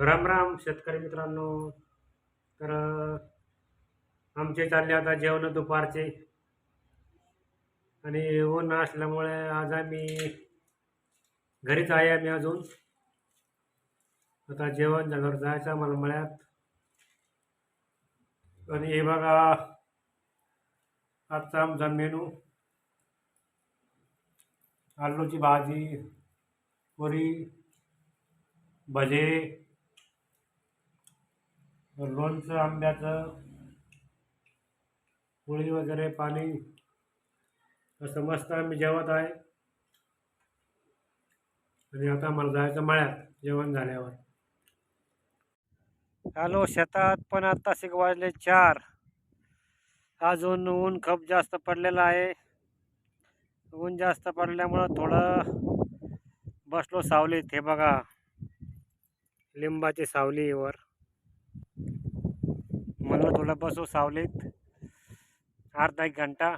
राम राम शेतकरी मित्रांनो. तर आमचे चालले आता जेवण दुपारचे. आणि ऊन असल्यामुळे आज आम्ही घरीच आहे आम्ही अजून. आता जेवण झाल्यावर जायचं आम्हाला मळ्यात. आणि हे बघा आजचा आमचा मेनू. आलूची भाजी पुरी भजे लोणचं आंब्याचं पोळी वगैरे पाणी असं मस्त आम्ही जेवत आहे. आणि आता मला जायचं मळ्यात जेवण झाल्यावर. हॅलो शेतात पण आता शिक वाजले चार. अजून ऊन खूप जास्त पडलेलं आहे. ऊन जास्त पडल्यामुळं थोडं बसलो सावलीत हे बघा. लिंबाची सावलीवर सावला बसो बसू सावलीत. अर्धा एक घंटा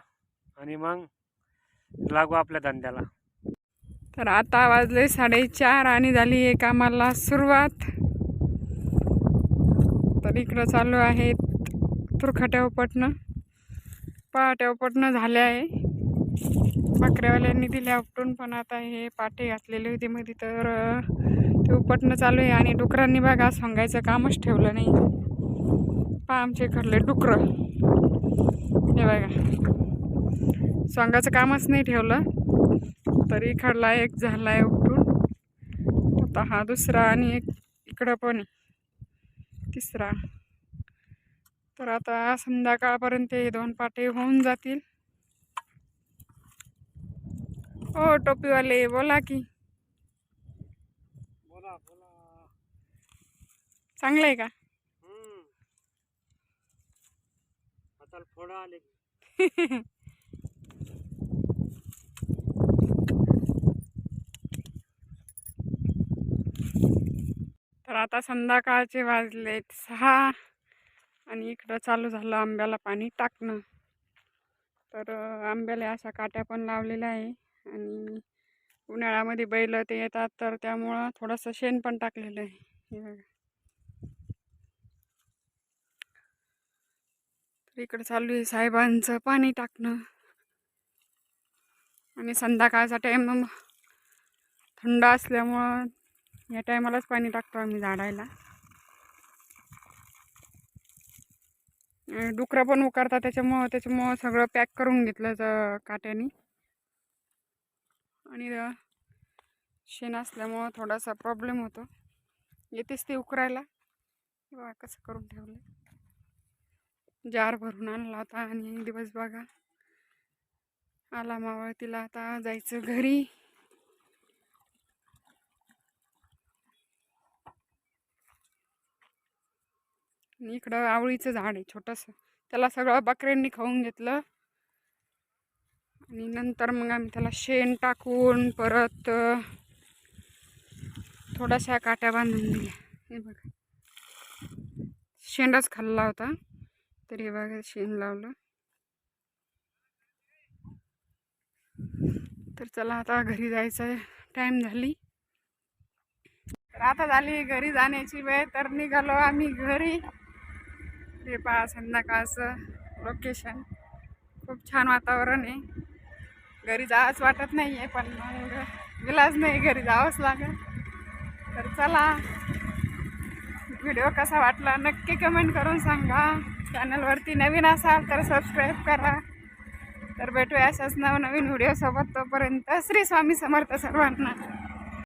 आणि मग लागू आपल्या धंद्याला. तर आता वाजले साडेचार आणि झाली आहे कामाला सुरुवात. तर इकडं चालू आहे तुरखाट्या उपटणं पहाट्या उपटणं झाले आहे. बकऱ्यावाल्यांनी दिल्या उपटून पण आता हे पाटे घातलेले होते मध्ये तर ते उपटणं चालू आहे आणि डुकरांनी बघा सांगायचं कामच ठेवलं नाही. पहा आमचे इकडले डुकरं. हे बघा. सांगायचं कामच नाही ठेवलं. तरी खडला एक झाला आहे उठून. आता हा दुसरा आणि एक इकडं पण तिसरा. तर आता संध्याकाळपर्यंत हे दोन पाटे होऊन जातील. हो टोपीवाले बोला की. बोला बोला. चांगलं आहे का? त्याला थोडं आले. तर आता संध्याकाळचे वाजलेत सहा आणि इकडं चालू झालं आंब्याला पाणी टाकणं. तर आंब्याला अशा काट्या पण लावलेल्या आहे आणि उन्हाळ्यामध्ये बैल ते येतात तर त्यामुळं थोडंसं शेण पण टाकलेलं आहे हे बघा तर इकडं चालू आहे साहेबांचं पाणी टाकणं. आणि संध्याकाळचा टाईम थंड असल्यामुळं या टायमालाच पाणी टाकतो आम्ही झाडायला. डुकरं पण उकारतात त्याच्यामुळं त्याच्यामुळं सगळं पॅक करून घेतलं ज- काट्याने. आणि शेण असल्यामुळं थोडासा प्रॉब्लेम होतो. येतेच ते उकरायला. हे कसं करून ठेवलं जार भरून आणला होता आणि दिवस बघा आला मावळ तिला आता जायचं घरी. इकडं आवळीचं झाड आहे छोटंसं. त्याला सगळं बकऱ्यांनी खाऊन घेतलं. आणि नंतर मग आम्ही त्याला शेण टाकून परत थोड्याशा काट्या बांधून दिल्या. हे बघा. शेंडाच खाल्ला होता. तरी हे बघा शेण लावलं. तर चला आता घरी जायचं टाईम झाली. तर आता झाली घरी जाण्याची वेळ. तर निघालो आम्ही घरी. हे पहा संध्याकाळचं लोकेशन खूप छान वातावरण आहे. घरी जावंच वाटत नाही आहे पण मग विलाज नाही घरी जावंच लागेल. तर चला. व्हिडिओ कसा वाटला नक्की कमेंट करून सांगा. चॅनलवरती नवीन असाल तर सबस्क्राईब करा. तर भेटूया अशाच नवनवीन व्हिडिओसोबत तोपर्यंत श्री स्वामी समर्थ सर्वांना.